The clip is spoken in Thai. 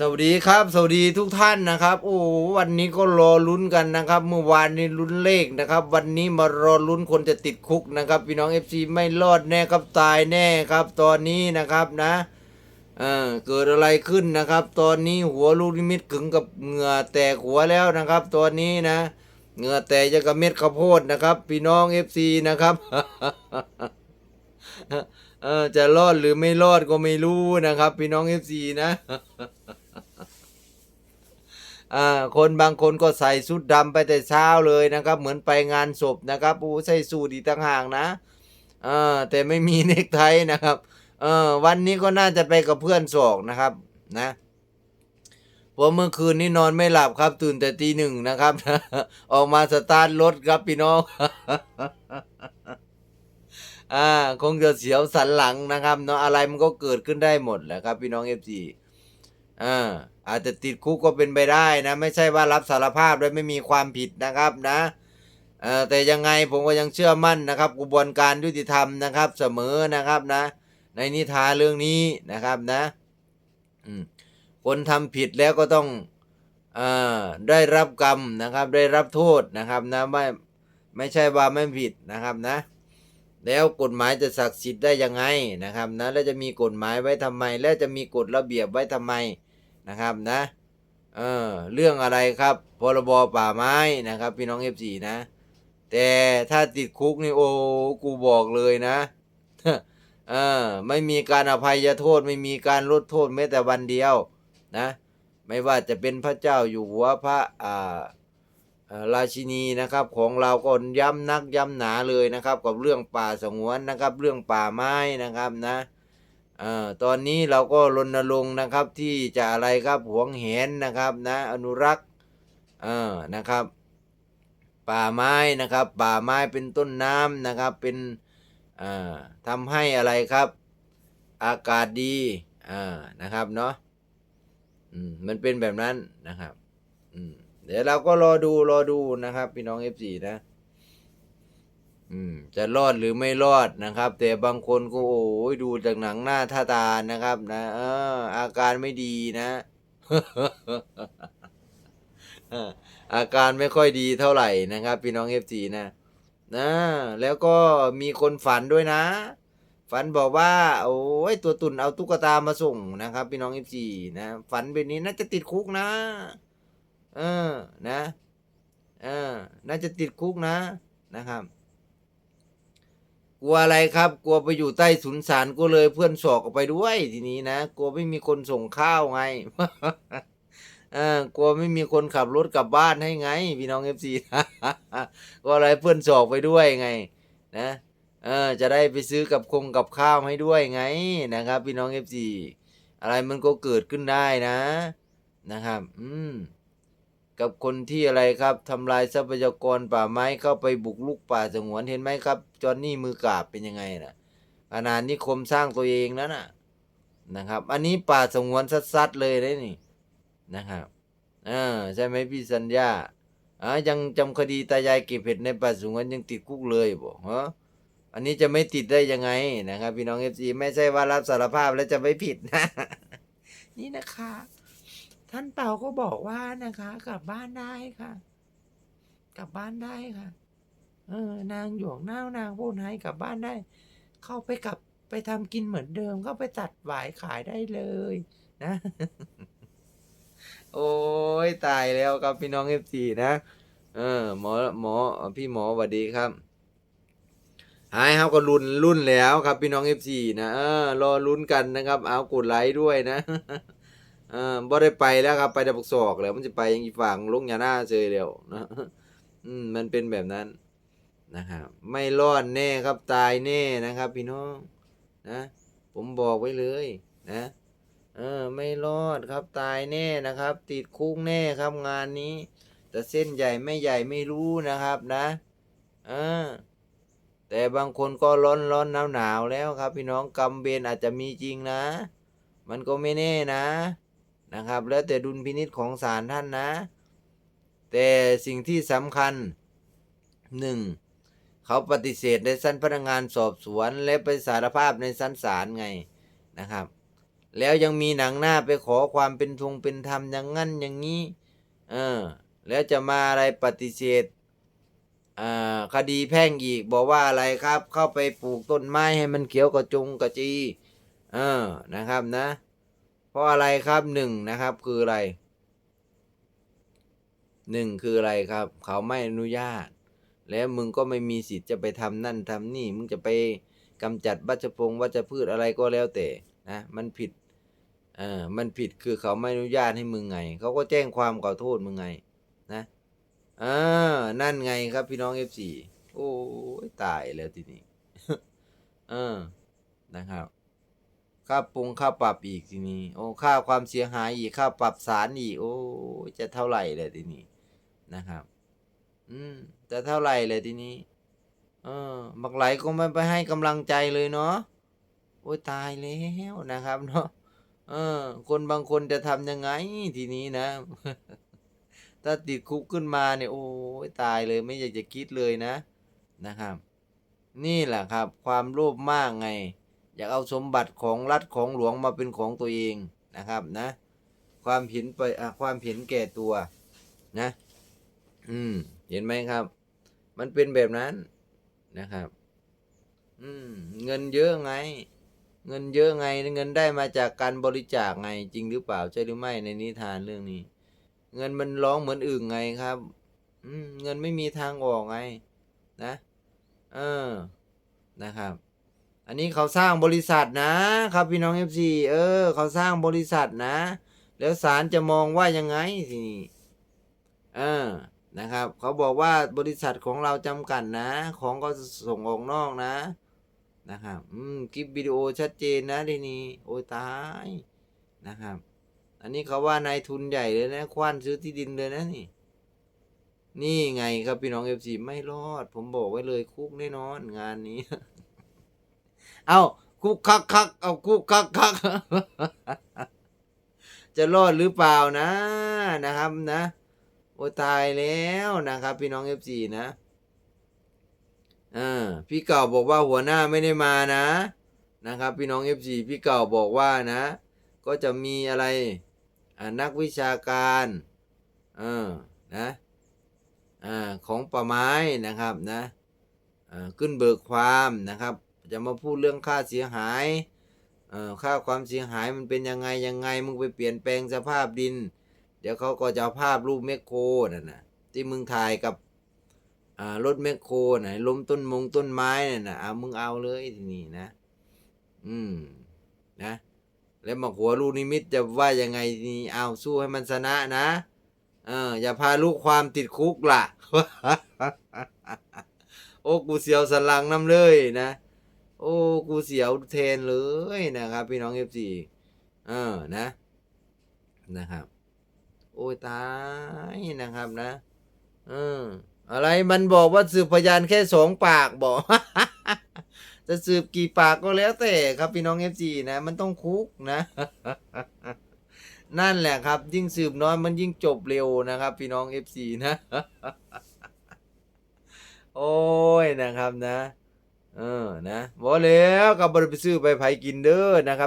สวัสดีครับ สวัสดีทุกท่านนะครับ โอ้วันนี้ก็รอลุ้นกันนะครับ เมื่อวานนี้ลุ้นเลขนะครับ วันนี้มารอลุ้นคนจะติดคุกนะครับ พี่น้องเอฟซีไม่รอดแน่ครับตายแน่ครับ ตอนนี้นะครับนะเออเกิดอะไรขึ้นนะครับ ตอนนี้หัวลูกนิมิตขึงกับเหงื่อแตกหัวแล้วนะครับ ตอนนี้นะ เหงื่อแตกจะกับเม็ดข้าวโพดนะครับ พี่น้องเอฟซีนะครับเออจะรอดหรือไม่รอดก็ไม่รู้นะครับ พี่น้องเอฟซีนะ คนบางคนก็ใส่ชุดดำไปแต่เช้าเลยนะครับ เหมือนไปงานศพนะครับโอ้ใส่สูทอีกต่างหากนะแต่ไม่มีเนกไทนะครับวันนี้ก็น่าจะไปกับเพื่อนสอกนะครับนะเพราะเมื่อคืนนี้นอนไม่หลับครับ ตื่นแต่ตีหนึ่งนะครับ ออกมาสตาร์ทรถครับพี่น้องอ่าคงจะเสียวสันหลังนะครับเนาะอะไรมันก็เกิดขึ้นได้หมดแหละครับ พี่น้องเอฟซี อ่าอาจจะติดคุกก็เป็นไปได้นะ ไม่ใช่ว่ารับสารภาพโดยไม่มีความผิดนะครับนะอ่อแต่ยังไงผมก็ยังเชื่อมั่นนะครับกระบวนการยุติธรรมนะครับเสมอนะครับนะ ในนิทานเรื่องนี้นะครับนะอืมคนทำผิดแล้วก็ต้องอ่าได้รับกรรมนะครับ ได้รับโทษนะครับนะไม่ไม่ใช่ว่าไม่ผิดนะครับนะ แล้วกฎหมายจะศักดิ์สิทธิ์ได้ยังไงนะครับนะแล้วจะมีกฎหมายไว้ทำไม แล้วจะมีกฎระเบียบไว้ทำไม นะครับนะเออเรื่องอะไรครับ พรบป่าไม้นะครับ พี่น้องเอฟซีนะ แต่ถ้าติดคุกนี่โอ้กูบอกเลยนะเออไม่มีการอภัยโทษไม่มีการลดโทษแม้แต่วันเดียวนะ ไม่ว่าจะเป็นพระเจ้าอยู่หัวพระอ่าราชินีนะครับ ของเราก็ย้ำนักย้ำหนาเลยนะครับ กับเรื่องป่าสงวนนะครับ เรื่องป่าไม้นะครับนะ อ่อตอนนี้เราก็รณรงค์นะครับที่จะอะไรครับหวงแหนนะครับนะอนุรักษ์เอ่อนะครับ ป่าไม้นะครับ ป่าไม้เป็นต้นน้ำนะครับเป็นอ่อทำให้อะไรครับ อากาศดีอ่านะครับเนาะอืมมันเป็นแบบนั้นนะครับอืมเดี๋ยวเราก็รอดูรอดูนะครับ พี่น้องเอฟซีนะ อืมจะรอดหรือไม่รอดนะครับ แต่บางคนก็โอ้ยดูจากหนังหน้าท่าตานะครับ นะเอออาการไม่ดีนะอออาการไม่ค่อยดีเท่าไหร่นะครับ พี่น้องเอฟซีนะนะแล้วก็มีคนฝันด้วยนะ ฝันบอกว่า โอ้ยตัวตุ่นเอาตุ๊กตามาส่งนะครับ พี่น้องเอฟซีนะฝันแบบนี้น่าจะติดคุกนะ เออนะเออน่าจะติดคุกนะนะครับ กลัวอะไรครับ กลัวไปอยู่ใต้สุนสารก็เลยเพื่อนสอกออกไปด้วยทีนี้นะกลัวไม่มีคนส่งข้าวไงเออกลัวไม่มีคนขับรถกลับบ้านให้ไง พี่น้องเอฟซีก็อะไรเพื่อนสอกไปด้วยไง นะเออจะได้ไปซื้อกับคงกับข้าวให้ด้วยไงนะครับ พี่น้องเอฟซีอะไรมันก็เกิดขึ้นได้นะ นะครับ อืม กับคนที่อะไรครับทำลายทรัพยากรป่าไม้เข้าไปบุกลุกป่าสงวนเห็นไหมครับจอนนี่มือกาบเป็นยังไงนะขนาดนิคมสร้างตัวเองแล้วนะนะครับ อันนี้ป่าสงวนซัดๆเลยเลยนี่นะครับอ่าใช่ไหมพี่สัญญาอ่ายังจำคดีตายายเก็บเห็ดในป่าสงวนยังติดคุกเลยบอกฮะอันนี้จะไม่ติดได้ยังไงนะครับ พี่น้องเอฟซีไม่ใช่ว่ารับสารภาพแล้วจะไม่ผิดนะ นี่นะคะ ท่านเป่าก็บอกว่านะคะ กลับบ้านได้ค่ะ กลับบ้านได้ค่ะ เออ นางหยวกนาวนางโพนให้กลับบ้านได้ เข้าไปกลับไปทำกินเหมือนเดิม เข้าไปตัดหวายขายได้เลยนะ โอ้ยตายแล้วครับพี่น้องเอฟซีนะ เออ หมอหมอพี่หมอสวัสดีครับหายเขาก็รุ่นรุ่นแล้วครับพี่น้องเอฟซีนะเออรอลุ้นกันนะครับ เอากดไลค์ด้วยนะ เออบ่ได้ไปแล้วครับ ไปแต่ปกศอกแล้ว มันจะไปยังอีฝั่งลงยาหน้าเจอเดียวนะอืมมันเป็นแบบนั้นนะครับไม่รอดแน่ครับตายแน่นะครับ พี่น้องนะ ผมบอกไว้เลยนะ เออ ไม่รอดครับตายแน่นะครับ ติดคุกแน่ครับงานนี้ แต่เส้นใหญ่ไม่ใหญ่ไม่รู้นะครับนะเออแต่บางคนก็ร้อนร้อนหนาวหนาวแล้วครับ พี่น้องกรรมเบนอาจจะมีจริงนะ มันก็ไม่แน่นะ นะครับ แล้วแต่ดุลพินิษของศาลท่านนะ แต่สิ่งที่สำคัญหนึ่งเขาปฏิเสธในชั้นพนักงานสอบสวน และไปสารภาพในชั้นศาลไงนะครับ แล้วยังมีหนังหน้าไปขอความเป็นทงเป็นธรรมอย่างงั้นอย่างนี้เออแล้วจะมาอะไรปฏิเสธคดีแพ่งอีกบอกว่าอะไรครับ เข้าไปปลูกต้นไม้ให้มันเขียวกระจุงกระจีเออนะครับนะ ราะอะไรครับหนึ่งนะครับคืออะไรหนึ่งคืออะไรครับ เขาไม่อนุญาต แล้วมึงก็ไม่มีสิทธิ์จะไปทำนั่นทำนี่ มึงจะไปกำจัดวัชพงวัชพืชอะไรก็แล้วแต่นะมันผิดเออมันผิดคือเขาไม่อนุญาตให้มึงไง เขาก็แจ้งความขอโทษมึงไงนะอ่านั่นไงครับพี่น้องเอฟซีโอ้ยตายแล้วทีนี้เออนะครับ ค่าปรุงค่าปรับอีกทีนี้ โอ้ค่าความเสียหายอีกค่าปรับสารอีก โอ้จะเท่าไหร่เลยทีนี้นะครับ อืมจะเท่าไหร่เลยทีนี้ เออบักไหลก็ไม่ไปให้กำลังใจเลยเนาะโอ้ยตายแล้วนะครับเนาะเออ คนบางคนจะทำยังไงทีนี้นะ ถ้าติดคุกขึ้นมาเนี่ย โอ้ยตายเลยไม่อยากจะคิดเลยนะนะครับ นี่แหละครับ ความโลภมากไง อยากเอาสมบัติของรัฐของหลวงมาเป็นของตัวเองนะครับนะ ความเห็นไปความเห็นแก่ตัวนะ อืม เห็นไหมครับ มันเป็นแบบนั้นนะครับ อืม เงินเยอะไง เงินเยอะไง เงินได้มาจากการบริจาคไงจริงหรือเปล่าใช่หรือไม่ในนิทานเรื่องนี้ เงินมันร้องเหมือนอึ่งไงครับ อืม เงินไม่มีทางออกไง นะ เออนะครับ อันนี้เขาสร้างบริษัทนะครับพี่น้องเอฟซีเออ เขาสร้างบริษัทนะ แล้วศาลจะมองว่ายังไงทีนี้เออนะครับ เขาบอกว่าบริษัทของเราจำกัดนะของก็ส่งออกนอกนะนะครับอืมคลิปวิดีโอชัดเจนนะทีนี้โอ้ยตายนะครับ อันนี้เขาว่านายทุนใหญ่เลยนะ คว้านซื้อที่ดินเลยนะนี่ นี่ไงครับพี่น้องเอฟซีไม่รอด ผมบอกไว้เลยคุกแน่นอนงานนี้ เอาคุกคักคักเอาคุกคักคักจะรอดหรือเปล่านะนะครับนะโอตายแล้วนะครับ พี่น้องเอฟซีนะอ่าพี่เก่าบอกว่าหัวหน้าไม่ได้มานะ นะครับ พี่น้องเอฟซีพี่เก่าบอกว่านะ ก็จะมีอะไรอ่านักวิชาการอ่านะอ่าของป่าไม้นะครับนะอ่าขึ้นเบิกความนะครับ จะมาพูดเรื่องค่าเสียหายเอ่อค่าความเสียหายมันเป็นยังไงยังไงมึงไปเปลี่ยนแปลงสภาพดิน เดี๋ยวเขาก็จะเอาภาพรูปแมคโครนั่นนะที่มึงถ่ายกับอ่ารถแมคโครนะล้มต้นมงต้นไม้น่ะนะเอามึงเอาเลยทีนี้นะ อืมนะ แล้วมาหัวลูกนิมิตจะว่ายังไงนี่เอาสู้ให้มันชนะนะเอออย่าพาลูกความติดคุกล่ะ โอ้กูเสียวสลังน้ำเลยนะ โอ้กูเสียวเทนเลยนะครับ พี่น้องเอฟซีเออนะนะครับ โอ้ยตายนะครับนะ เออ อะไรมันบอกว่าสืบพยานแค่สองปากบอก จะสืบกี่ปากก็แล้วแต่ครับพี่น้องเอฟซีนะ มันต้องคุกนะ นั่นแหละครับ ยิ่งสืบน้อยมันยิ่งจบเร็วนะครับ พี่น้องเอฟซีนะ โอ้ยนะครับนะ เออนะบอกแล้วกับบริไปซื้อไปไผกินเด้อนะครับ